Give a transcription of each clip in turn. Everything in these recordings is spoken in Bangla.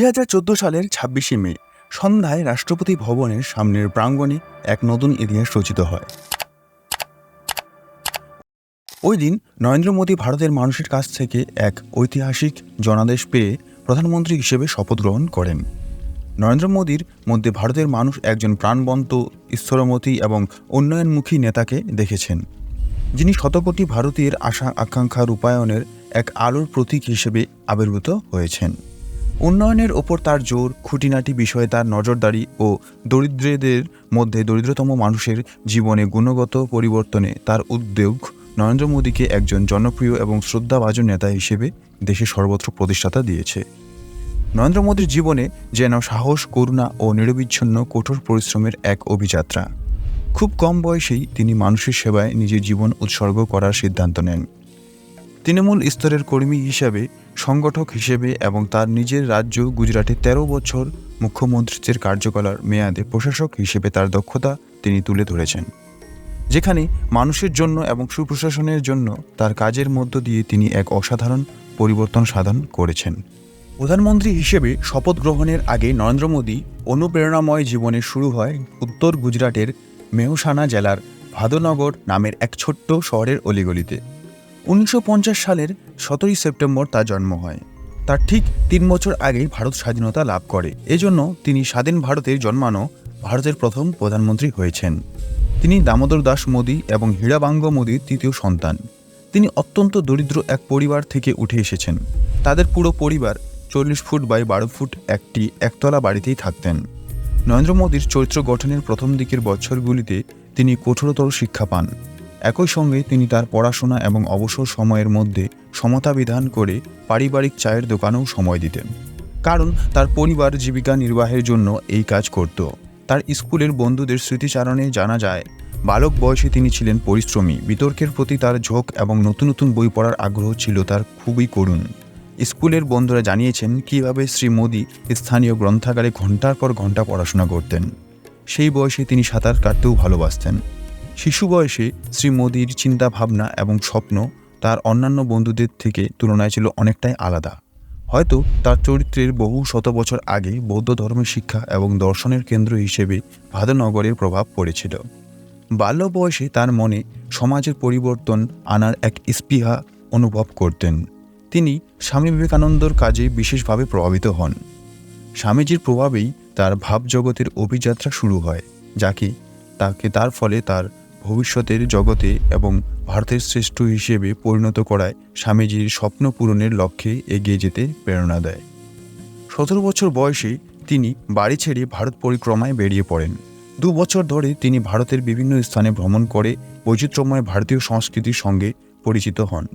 দুই হাজার চোদ্দ সালের ছাব্বিশে মে, সন্ধ্যায় রাষ্ট্রপতি ভবনের সামনের প্রাঙ্গণে এক নতুন ইতিহাস রচিত হয়। ওই দিন নরেন্দ্র মোদী ভারতের মানুষের কাছ থেকে এক ঐতিহাসিক জনাদেশ পেয়ে প্রধানমন্ত্রী হিসেবে শপথ গ্রহণ করেন। নরেন্দ্র মোদীর মধ্যে ভারতের মানুষ একজন প্রাণবন্ত স্থিরমতী এবং উন্নয়নমুখী নেতাকে দেখেছেন। যিনি শতকোটি ভারতীয়ের আশা আকাঙ্ক্ষা রূপায়ণের এক আলোর প্রতীক হিসেবে আবির্ভূত হয়েছেন। উন্নয়নের ওপর তার জোর, খুঁটিনাটি বিষয়ে তার নজরদারি ও দরিদ্রদের মধ্যে দরিদ্রতম মানুষের জীবনে গুণগত পরিবর্তনে তার উদ্যোগ নরেন্দ্র মোদীকে একজন জনপ্রিয় এবং শ্রদ্ধাভাজন নেতা হিসেবে দেশে সর্বত্র প্রতিষ্ঠাতা দিয়েছে। নরেন্দ্র মোদীর জীবনে যেন সাহস, করুণা ও নিরবিচ্ছিন্ন কঠোর পরিশ্রমের এক অভিযাত্রা। খুব কম বয়সেই তিনি মানুষের সেবায় নিজের জীবন উৎসর্গ করার সিদ্ধান্ত নেন। তৃণমূল স্তরের কর্মী হিসাবে, সংগঠক হিসেবে এবং তার নিজের রাজ্য গুজরাটে ১৩ বছর মুখ্যমন্ত্রীত্বের কার্যকলার মেয়াদে প্রশাসক হিসেবে তার দক্ষতা তিনি তুলে ধরেছেন। যেখানে মানুষের জন্য এবং সুপ্রশাসনের জন্য তার কাজের মধ্য দিয়ে তিনি এক অসাধারণ পরিবর্তন সাধন করেছেন। প্রধানমন্ত্রী হিসেবে শপথ গ্রহণের আগে নরেন্দ্র মোদী অনুপ্রেরণাময় জীবনে শুরু হয় উত্তর গুজরাটের মেহসানা জেলার ভাদনগর নামের এক ছোট্ট শহরের অলিগলিতে। উনিশশো পঞ্চাশ সালের সতেরোই সেপ্টেম্বর তার জন্ম হয়। তার ঠিক তিন বছর আগেই ভারত স্বাধীনতা লাভ করে। এজন্য তিনি স্বাধীন ভারতের জন্মানো ভারতের প্রথম প্রধানমন্ত্রী হয়েছেন। তিনি দামোদর দাস মোদী এবং হীরাবাঙ্গ মোদীর তৃতীয় সন্তান। তিনি অত্যন্ত দরিদ্র এক পরিবার থেকে উঠে এসেছেন। তাদের পুরো পরিবার চল্লিশ ফুট বাই বারো ফুট একটি একতলা বাড়িতেই থাকতেন। নরেন্দ্র মোদীর চরিত্র গঠনের প্রথম দিকের বছরগুলিতে তিনি কঠোরতর শিক্ষা পান। একই সঙ্গে তিনি তার পড়াশোনা এবং অবসর সময়ের মধ্যে সমতা বিধান করে পারিবারিক চায়ের দোকানেও সময় দিতেন। কারণ তার পরিবার জীবিকা নির্বাহের জন্য এই কাজ করত। তার স্কুলের বন্ধুদের স্মৃতিচারণে জানা যায়, বালক বয়সে তিনি ছিলেন পরিশ্রমী। বিতর্কের প্রতি তার ঝোঁক এবং নতুন নতুন বই পড়ার আগ্রহ ছিল তার খুবই করুণ। স্কুলের বন্ধুরা জানিয়েছেন কীভাবে শ্রী মোদী স্থানীয় গ্রন্থাগারে ঘণ্টার পর ঘণ্টা পড়াশোনা করতেন। সেই বয়সে তিনি সাঁতার কাটতেও ভালোবাসতেন। শিশু বয়সে শ্রী মোদীর চিন্তা ভাবনা এবং স্বপ্ন তার অন্যান্য বন্ধুদের থেকে তুলনায় ছিল অনেকটাই আলাদা। হয়তো তার চরিত্রের বহু শত বছর আগে বৌদ্ধ ধর্মের শিক্ষা এবং দর্শনের কেন্দ্র হিসেবে ভাদনগরের প্রভাব পড়েছিল। বাল্য বয়সে তার মনে সমাজের পরিবর্তন আনার এক স্পৃহা অনুভব করতেন। তিনি স্বামী বিবেকানন্দর কাজে বিশেষভাবে প্রভাবিত হন। স্বামীজির প্রভাবেই তার ভাবজগতের অভিযাত্রা শুরু হয়, যাকে তাকে তার ফলে তার ভবিষ্যতের জগতে এবং ভারতের শ্রেষ্ঠ হিসেবে পরিণত করায় স্বামীজির স্বপ্ন পূরণের লক্ষ্যে এগিয়ে যেতে প্রেরণা দেয়। সতেরো বছর বয়সে তিনি বাড়ি ছেড়ে ভারত পরিক্রমায় বেরিয়ে পড়েন। দু বছর ধরে তিনি ভারতের বিভিন্ন স্থানে ভ্রমণ করে বৈচিত্র্যময় ভারতীয় সংস্কৃতির সঙ্গে পরিচিত হন।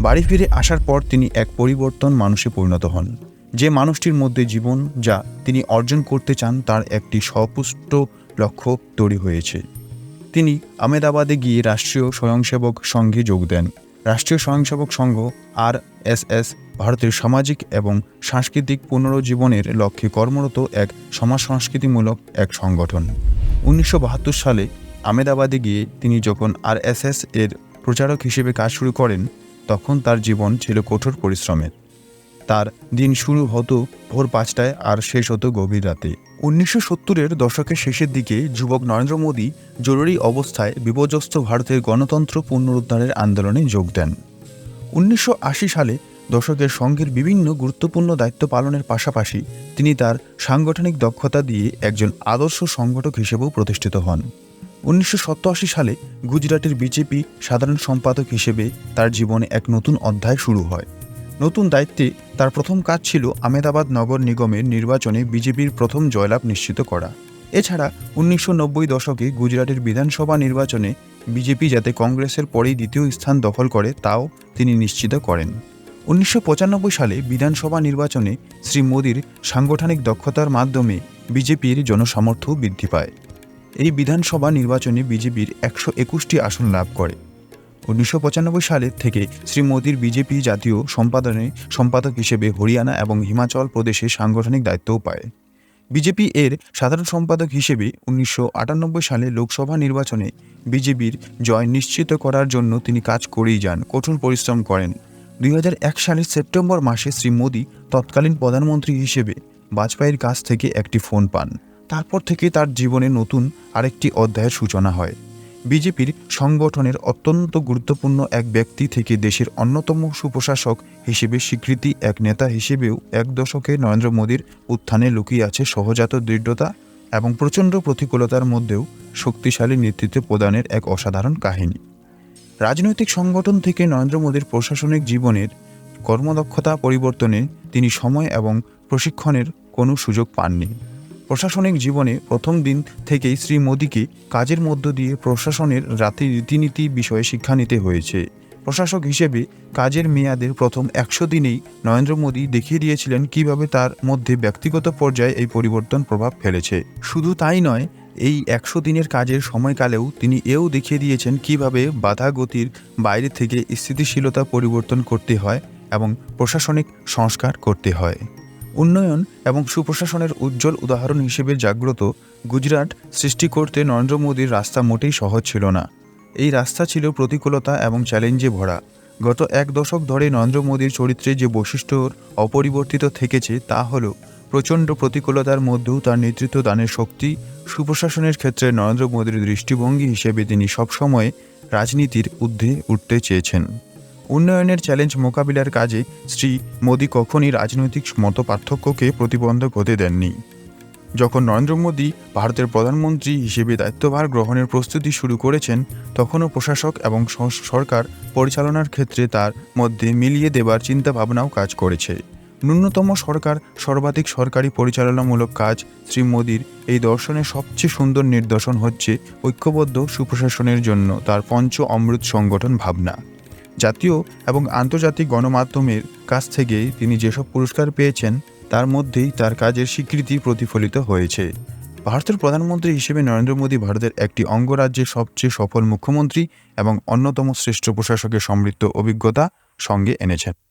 বাড়ি ফিরে আসার পর তিনি এক পরিবর্তন মানুষে পরিণত হন। যে মানুষটির মধ্যে জীবন যা তিনি অর্জন করতে চান তার একটি সপুষ্ট লক্ষ্য তৈরি হয়েছে। তিনি আমেদাবাদে গিয়ে রাষ্ট্রীয় স্বয়ংসেবক সংঘে যোগ দেন। Rashtriya Swayamsevak Sangh R S S, ভারতের সামাজিক এবং সাংস্কৃতিক পুনরুজ্জীবনের লক্ষ্যে কর্মরত এক সমাজ সংস্কৃতিমূলক এক সংগঠন। উনিশশো বাহাত্তর সালে আমেদাবাদে গিয়ে তিনি যখন আর এর প্রচারক হিসেবে কাজ শুরু করেন, তখন তার জীবন ছিল কঠোর পরিশ্রমের। তার দিন শুরু হতো ভোর পাঁচটায় আর শেষ হতো গভীর রাতে। উনিশশো সত্তরের দশকের শেষের দিকে যুবক নরেন্দ্র মোদী জরুরি অবস্থায় বিপর্যস্ত ভারতের গণতন্ত্র পুনরুদ্ধারের আন্দোলনে যোগ দেন। উনিশশো আশি সালে দশকের সংঘের বিভিন্ন গুরুত্বপূর্ণ দায়িত্ব পালনের পাশাপাশি তিনি তার সাংগঠনিক দক্ষতা দিয়ে একজন আদর্শ সংগঠক হিসেবেও প্রতিষ্ঠিত হন। উনিশশো সালে গুজরাটের বিজেপি সাধারণ সম্পাদক হিসেবে তার জীবনে এক নতুন অধ্যায় শুরু হয়। নতুন দায়িত্বে তার প্রথম কাজ ছিল আমেদাবাদ নগর নিগমের নির্বাচনে বিজেপির প্রথম জয়লাভ নিশ্চিত করা। এছাড়া উনিশশো নব্বই দশকে গুজরাটের বিধানসভা নির্বাচনে বিজেপি যাতে কংগ্রেসের পরেই দ্বিতীয় স্থান দখল করে, তাও তিনি নিশ্চিত করেন। উনিশশো পঁচানব্বই সালে বিধানসভা নির্বাচনে শ্রী মোদীর সাংগঠনিক দক্ষতার মাধ্যমে বিজেপির জনসামর্থ্য বৃদ্ধি পায়। এই বিধানসভা নির্বাচনে বিজেপির একশো একুশটি আসন লাভ করে। উনিশশো পঁচানব্বই সালের থেকে শ্রী মোদীর বিজেপি জাতীয় সম্পাদনে সম্পাদক হিসেবে হরিয়ানা এবং হিমাচল প্রদেশে সাংগঠনিক দায়িত্বও পায়। বিজেপি এর সাধারণ সম্পাদক হিসেবে উনিশশো আটানব্বই সালে লোকসভা নির্বাচনে বিজেপির জয় নিশ্চিত করার জন্য তিনি কাজ করেই যান, কঠোর পরিশ্রম করেন। দুই হাজার এক সালের সেপ্টেম্বর মাসে শ্রী মোদী তৎকালীন প্রধানমন্ত্রী হিসেবে বাজপেয়ীর কাছ থেকে একটি ফোন পান। তারপর থেকে তার জীবনে নতুন আরেকটি অধ্যায়ের সূচনা হয়। বিজেপির সংগঠনের অত্যন্ত গুরুত্বপূর্ণ এক ব্যক্তি থেকে দেশের অন্যতম সুপ্রশাসক হিসেবে স্বীকৃতি এক নেতা হিসেবেও এক দশকে নরেন্দ্র মোদীর উত্থানে লুকিয়ে আছে সহজাত দৃঢ়তা এবং প্রচণ্ড প্রতিকূলতার মধ্যেও শক্তিশালী নেতৃত্ব প্রদানের এক অসাধারণ কাহিনী। রাজনৈতিক সংগঠন থেকে নরেন্দ্র মোদীর প্রশাসনিক জীবনের কর্মদক্ষতা পরিবর্তনে তিনি সময় এবং প্রশিক্ষণের কোনো সুযোগ পাননি। প্রশাসনিক জীবনে প্রথম দিন থেকেই শ্রী মোদীকে কাজের মধ্য দিয়ে প্রশাসনের রাতে রীতিনীতি বিষয়ে শিক্ষা নিতে হয়েছে। প্রশাসক হিসেবে কাজের মেয়াদের প্রথম একশো দিনেই নরেন্দ্র মোদী দেখিয়ে দিয়েছিলেন কীভাবে তার মধ্যে ব্যক্তিগত পর্যায়ে এই পরিবর্তন প্রভাব ফেলেছে। শুধু তাই নয়, এই একশো দিনের কাজের সময়কালেও তিনি এও দেখিয়ে দিয়েছেন কীভাবে বাধা গতির বাইরে থেকে স্থিতিশীলতা পরিবর্তন করতে হয় এবং প্রশাসনিক সংস্কার করতে হয়। উন্নয়ন এবং সুপ্রশাসনের উজ্জ্বল উদাহরণ হিসেবে জাগ্রত গুজরাট সৃষ্টি করতে নরেন্দ্র মোদীর রাস্তা মোটেই সহজ ছিল না। এই রাস্তা ছিল প্রতিকূলতা এবং চ্যালেঞ্জে ভরা। গত এক দশক ধরে নরেন্দ্র মোদীর চরিত্রে যে বৈশিষ্ট্য অপরিবর্তিত থেকেছে তা হল প্রচণ্ড প্রতিকূলতার মধ্যেও তার নেতৃত্ব দানের শক্তি। সুপ্রশাসনের ক্ষেত্রে নরেন্দ্র মোদীর দৃষ্টিভঙ্গি হিসেবে তিনি সবসময় রাজনীতির ঊর্ধ্বে উঠতে চেয়েছেন। উন্নয়নের চ্যালেঞ্জ মোকাবিলার কাজে শ্রী মোদী কখনই রাজনৈতিক মত পার্থক্যকে প্রতিবন্ধক হতে দেননি। যখন নরেন্দ্র মোদী ভারতের প্রধানমন্ত্রী হিসেবে দায়িত্বভার গ্রহণের প্রস্তুতি শুরু করেছেন, তখনও প্রশাসক এবং সরকার পরিচালনার ক্ষেত্রে তার মধ্যে মিলিয়ে দেবার চিন্তাভাবনাও কাজ করেছে। ন্যূনতম সরকার সর্বাধিক সরকারি পরিচালনামূলক কাজ শ্রী মোদীর এই দর্শনের সবচেয়ে সুন্দর নিদর্শন হচ্ছে ঐক্যবদ্ধ সুপ্রশাসনের জন্য তার পঞ্চ অমৃত সংগঠন ভাবনা। জাতীয় এবং আন্তর্জাতিক গণমাধ্যমের কাছ থেকে তিনি যেসব পুরস্কার পেয়েছেন, তার মধ্যেই তার কাজের স্বীকৃতি প্রতিফলিত হয়েছে। ভারতের প্রধানমন্ত্রী হিসেবে নরেন্দ্র মোদী ভারতের একটি অঙ্গরাজ্যের সবচেয়ে সফল মুখ্যমন্ত্রী এবং অন্যতম শ্রেষ্ঠ প্রশাসকের সমৃদ্ধ অভিজ্ঞতা সঙ্গে এনেছেন।